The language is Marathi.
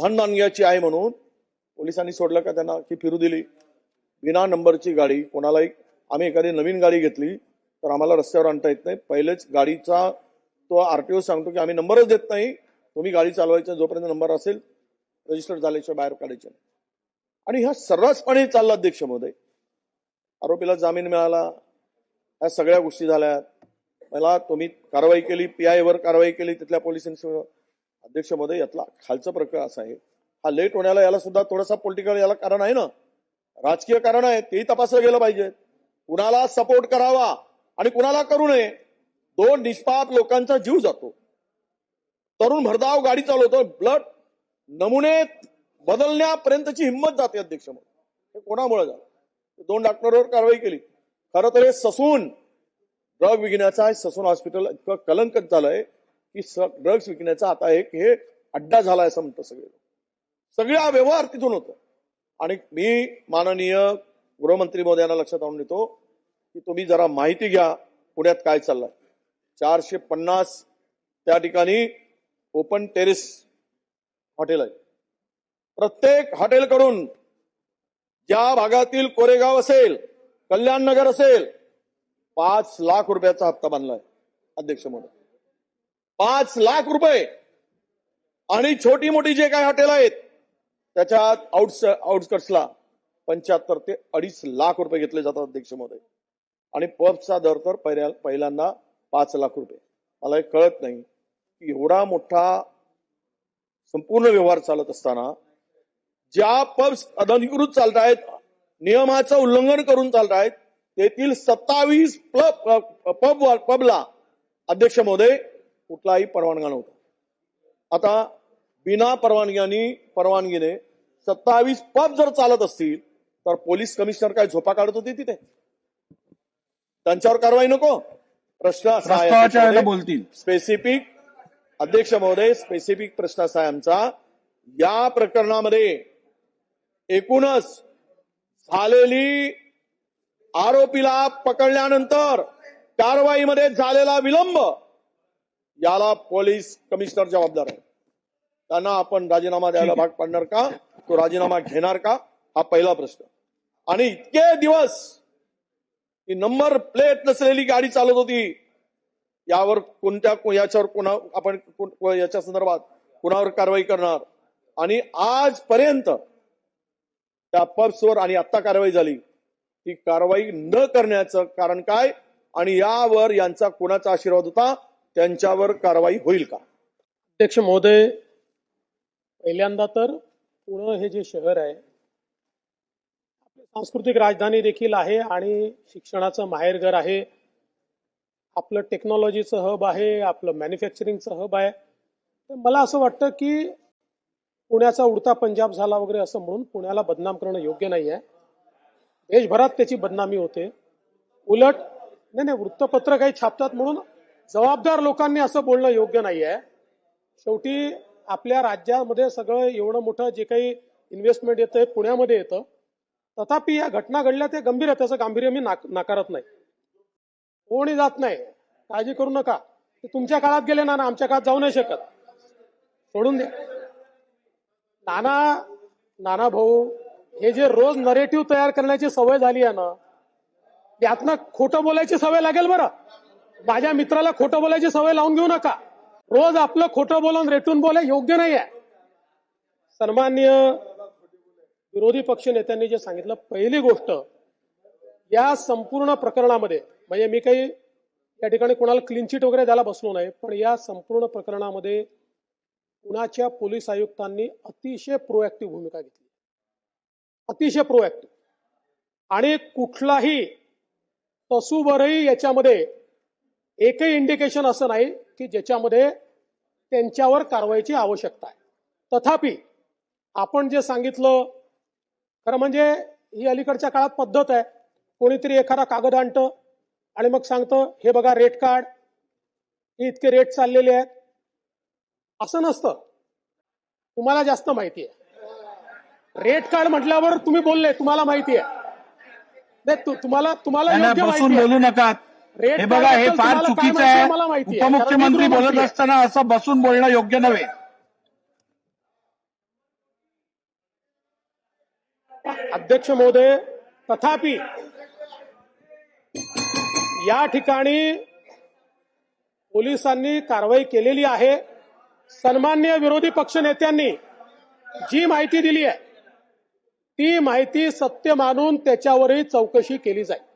धनदानग्याची आहे म्हणून पोलिसांनी सोडलं का त्यांना की फिरू दिली. विना नंबरची गाडी कोणालाही आम्ही एखादी नवीन गाडी घेतली तर आम्हाला रस्त्यावर आणता येत नाही. पहिलेच गाडीचा तो आर टी ओ सांगतो की आम्ही नंबरच देत नाही. तुम्ही गाडी चालवायचा जोपर्यंत नंबर असेल रजिस्टर झाल्याशिवाय बाहेर काढायचे आणि ह्या सर्रासपणे चालला अध्यक्ष महोदय. आरोपीला जामीन मिळाला. ह्या सगळ्या गोष्टी झाल्या मला तुम्ही कारवाई केली पी वर कारवाई केली तिथल्या पोलिसांसमोर अध्यक्ष महोदय यातला खालचा प्रकार असा आहे. हा लेट होण्याला याला सुद्धा थोडासा पॉलिटिकल याला कारण आहे ना? राजकीय कारण आहे तेही तपासलं गेलं पाहिजे. कुणाला सपोर्ट करावा आणि कुणाला करू नये दोन निष्पाप लोकांचा जीव जातो. तरुण भरधाव गाडी चालवतो ब्लड नमुने बदलण्यापर्यंतची हिंमत जाते अध्यक्ष म्हणून हे कोणामुळे झालं? दोन डॉक्टरवर कारवाई केली. खरं तर हे ससून ड्रग विकण्याचा ससून हॉस्पिटल इतकं कलंकत झालंय. की ड्रग्स विकण्याचा आता एक हे अड्डा झालाय असं म्हणतं सगळे सगळा व्यवहार तिथून होतो. आणि मी माननीय गृहमंत्री महोदयांना लक्षात आणून देतो की तुम्ही जरा माहिती घ्या पुण्यात काय चाललंय. चारशे पन्नास त्या ठिकाणी ओपन टेरेस हॉटेल आहे. प्रत्येक हॉटेलकडून ज्या भागातील कोरेगाव असेल कल्याण नगर असेल पाच लाख रुपयाचा हप्ता बांधलाय अध्यक्ष म्हणून पाच लाख रुपये. आणि छोटी मोठी जे काही हॉटेल आहेत त्याच्यात आउट्स आउटस्कट्सला पंच्याहत्तर ते अडीच लाख रुपये घेतले जातात अध्यक्ष महोदय. आणि पबचा दर तर पहिल्या पहिल्यांदा पाच लाख रुपये. मला हे कळत नाही की एवढा मोठा संपूर्ण व्यवहार चालत असताना ज्या पब्स अनधिकृत चालत आहेत नियमाचं उल्लंघन करून चालत आहेत तेथील सत्तावीस पब पबला अध्यक्ष महोदय कुठलाही परवानगा नव्हता. आता बिना परवानग्यानी परवानगीने सत्तावीस पब जर चालत असतील तर पोलीस कमिशनर काय झोपा काढत होते तिथे? त्यांच्यावर कारवाई नको. प्रश्न असा बोलतील. स्पेसिफिक अध्यक्ष महोदय स्पेसिफिक प्रश्न असा आहे आमचा. या प्रकरणामध्ये एकूणच झालेली आरोपीला पकडल्यानंतर कारवाईमध्ये झालेला विलंब याला पोलीस कमिशनर जबाबदार आहे. त्यांना आपण राजीनामा द्यायला भाग पाडणार का? तो राजीनामा घेणार का? हा पहिला प्रश्न. आणि इतके दिवस ही नंबर प्लेट नसलेली गाडी चालत होती. यावर कोणत्या याच्यावर कोणा आपण याच्या संदर्भात कुणावर कारवाई करणार? आणि आजपर्यंत त्या पब्सवर आणि आत्ता कारवाई झाली. ती कारवाई न करण्याचं कारण काय? आणि यावर यांचा कोणाचा आशीर्वाद होता? त्यांच्यावर कारवाई होईल का? अध्यक्ष महोदय पहिल्यांदा तर पुणे हे जे शहर आहे आपली सांस्कृतिक राजधानी देखील आहे आणि शिक्षणाचं माहेरघर आहे. आपलं टेक्नॉलॉजीचं हब आहे आपलं मॅन्युफॅक्चरिंगचं हब आहे. तर मला असं वाटतं की पुण्याचा उडता पंजाब झाला वगैरे असं म्हणून पुण्याला बदनाम करणं योग्य नाही आहे देशभरात त्याची बदनामी होते. उलट नाही नाही वृत्तपत्र काही छापतात म्हणून जबाबदार लोकांनी असं बोलणं योग्य नाही आहे शेवटी आपल्या राज्यामध्ये सगळं एवढं मोठं जे काही इन्व्हेस्टमेंट येतं पुण्यामध्ये येतं. तथापि या घटना घडल्या ते गंभीर आहे त्याचं गांभीर्य मी नाक- नाकारत नाही. कोणी जात नाही. काळजी करू नका. ते तुमच्या काळात गेले ना आमच्या काळात जाऊ नाही शकत. सोडून द्या. नाना नाना भाऊ हे जे रोज नरेटिव्ह तयार करण्याची सवय झाली आहे ना यातनं खोटं बोलायची सवय लागेल बरं. माझ्या मित्राला खोटं बोलायची सवय लावून घेऊ नका. रोज आपलं खोटं बोलून रेटून बोला योग्य नाही आहे सन्मान्य विरोधी पक्ष नेत्यांनी जे सांगितलं पहिली गोष्ट या संपूर्ण प्रकरणामध्ये म्हणजे मी काही या ठिकाणी कोणाला क्लीन चिट वगैरे द्यायला बसलो नाही पण या संपूर्ण प्रकरणामध्ये पुण्याच्या पोलीस आयुक्तांनी अतिशय प्रोएक्टिव्ह भूमिका घेतली. अतिशय प्रोएक्टिव्ह आणि कुठलाही तसूवरही याच्यामध्ये एकही इंडिकेशन असं नाही की ज्याच्यामध्ये त्यांच्यावर कारवाईची आवश्यकता आहे. तथापि आपण जे सांगितलं खरं म्हणजे ही अलीकडच्या काळात पद्धत आहे. कोणीतरी एखादा कागद आणतं आणि मग सांगतं हे बघा रेट कार्ड हे इतके रेट चाललेले आहेत. असं नसतं. तुम्हाला जास्त माहिती आहे. रेट कार्ड म्हटल्यावर तुम्ही बोलले तुम्हाला माहिती आहे. नाही तुम्हाला तुम्हाला. बोलू नका. हे बघा हे फार चुकीचं आहे. उपमुख्यमंत्री बोलत. असताना असं बसून बोलणं योग्य नव्हे अध्यक्ष महोदय तथापि या ठिकाणी पोलिसांनी कारवाई केलेली आहे सन्मान्य विरोधी पक्षनेत्यांनी जी माहिती दिली आहे ती माहिती सत्य मानून त्याच्यावरही चौकशी केली जाईल